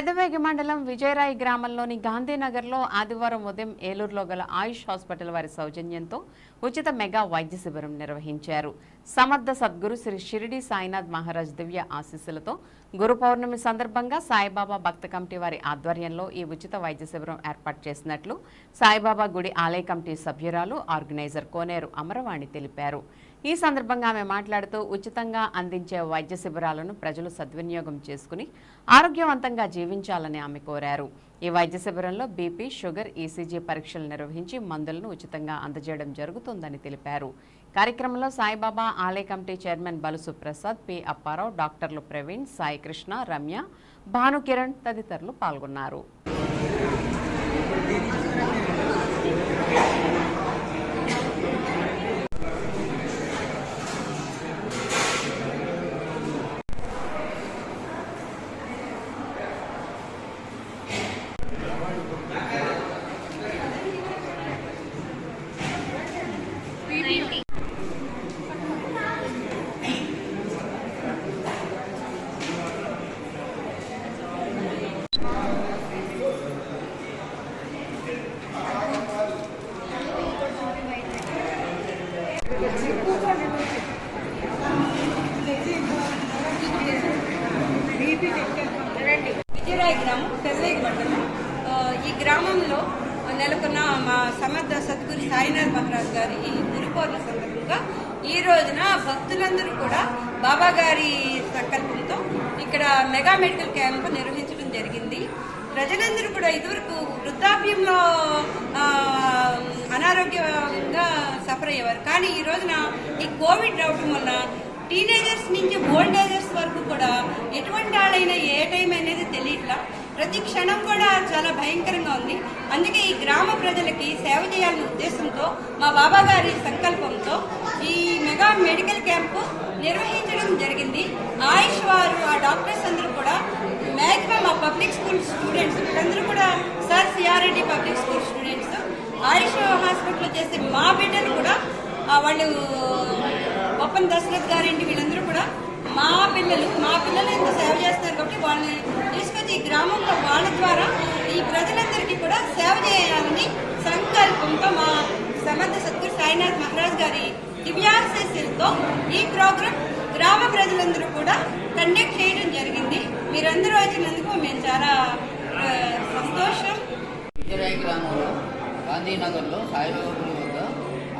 పెద్దవేగి మండలం విజయరాయి గ్రామంలోని గాంధీనగర్లో ఆదివారం ఉదయం ఏలూరులో గల ఆయుష్ హాస్పిటల్ వారి సౌజన్యంతో ఉచిత మెగా వైద్య శిబిరం నిర్వహించారు. సమర్థ సద్గురు శ్రీ షిరిడి సాయినాథ్ మహారాజ్ దివ్య ఆశీస్సులతో గురు పౌర్ణమి సందర్భంగా సాయిబాబా భక్త కమిటీ వారి ఆధ్వర్యంలో ఈ ఉచిత వైద్య శిబిరం ఏర్పాటు చేసినట్లు సాయిబాబా గుడి ఆలయ కమిటీ సభ్యురాలు ఆర్గనైజర్ కోనేరు అమరవాణి తెలిపారు. ఈ సందర్భంగా ఆమె మాట్లాడుతూ ఉచితంగా అందించే వైద్య శిబిరాలను ప్రజలు సద్వినియోగం చేసుకుని ఆరోగ్యవంతంగా జీవించాలని ఆమె కోరారు. ఈ వైద్య శిబిరంలో బీపీ షుగర్ ఈసీజీ పరీక్షలు నిర్వహించి మందులను ఉచితంగా అందజేయడం జరుగుతుందని తెలిపారు. కార్యక్రమంలో సాయిబాబా ఆలయ committee chairman Balusu Prasad P. Apparao డాక్టర్లు ప్రవీణ్ సాయి కృష్ణ రమ్య భానుకిరణ్ తదితరులు పాల్గొన్నారు విజయరాయి గ్రామం పెద్దలేగి మండలం ఆ, ఈ గ్రామంలో నెలకొన్న మా సమర్థ సద్గురు సాయినాథ్ మహారాజ్ గారి ఈ గురు సందర్భంగా ఈ రోజున భక్తులందరూ కూడా బాబా గారి సంకల్పంతో ఇక్కడ మెగా మెడికల్ క్యాంప్ నిర్వహించడం జరిగింది. ప్రజలందరూ కూడా ఇదివరకు వృద్ధాప్యంలో అనారోగ్యంగా సఫర్ అయ్యేవారు. కానీ ఈ రోజున ఈ కోవిడ్ రావటం వల్ల టీనేజర్స్ నుంచి ఓల్డేజర్స్ వరకు కూడా ఎటువంటి వాళ్ళైనా ఏ టైం అనేది తెలియదు. ప్రతి క్షణం కూడా చాలా భయంకరంగా ఉంది. అందుకే ఈ గ్రామ ప్రజలకి సేవ చేయాలనే ఉద్దేశంతో మా బాబా గారి సంకల్పంతో ఈ మెగా మెడికల్ క్యాంపు నిర్వహించడం జరిగింది. ఆయుష్ వారు ఆ డాక్టర్స్ అందరూ కూడా మ్యాక్సిమం ఆ పబ్లిక్ స్కూల్ స్టూడెంట్స్ వీళ్ళందరూ కూడా sir CRIT public school students Ayush హాస్పిటల్లో చేసే మా బిడ్డలు కూడా వాళ్ళు ఒప్పన్ దశరథ్ గారింటి వీళ్ళందరూ కూడా మా పిల్లలు మా పిల్లలు ఎంత సేవ చేస్తున్నారు కాబట్టి వాళ్ళని గ్రామంలో వాళ్ళ ద్వారా ఈ ప్రజలందరికీ కూడా సేవ చేయాలని సంకల్పంతో మా సమర్థ సద్గురు సాయినాథ్ మహారాజ్ గారి దివ్యాశీస్సులతో ఈ ప్రోగ్రాం గ్రామ ప్రజలందరూ కూడా కండక్ట్ చేయడం జరిగింది. మీరందరూ వచ్చినందుకు మేము చాలా సంతోషం. విజయరాయి గ్రామంలో గాంధీనగర్లో సాయిబాబు వద్ద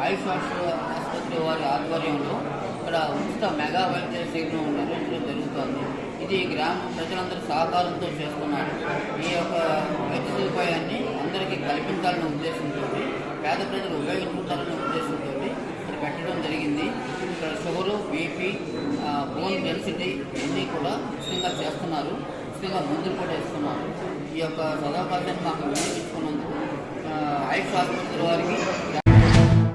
ఆయుష్ ఆసుపత్రి వారి ఆధ్వర్యంలో ఇక్కడ ఉచిత మెగా వైద్య శిబిరం ఉన్నారు ఇది గ్రామ ప్రజలందరూ సహకారంతో చేస్తున్నారు. ఈ యొక్క వైద్య సదుపాయాన్ని అందరికీ కల్పించాలనే ఉద్దేశంతో పేద ప్రజలు ఉపయోగించుకుంటారనే ఉద్దేశంతో ఇక్కడ పెట్టడం జరిగింది. ఇక్కడ షుగరు బీపీ బోన్ డెన్సిటీ ఇవన్నీ కూడా ఉచితంగా చేస్తున్నారు. ఉచితంగా మందులు కూడా ఇస్తున్నారు ఈ యొక్క సదావకాశాన్ని మాకు వినియోగించుకున్నందుకు ఆ, ఆయుష్ ఆసుపత్రి వారికి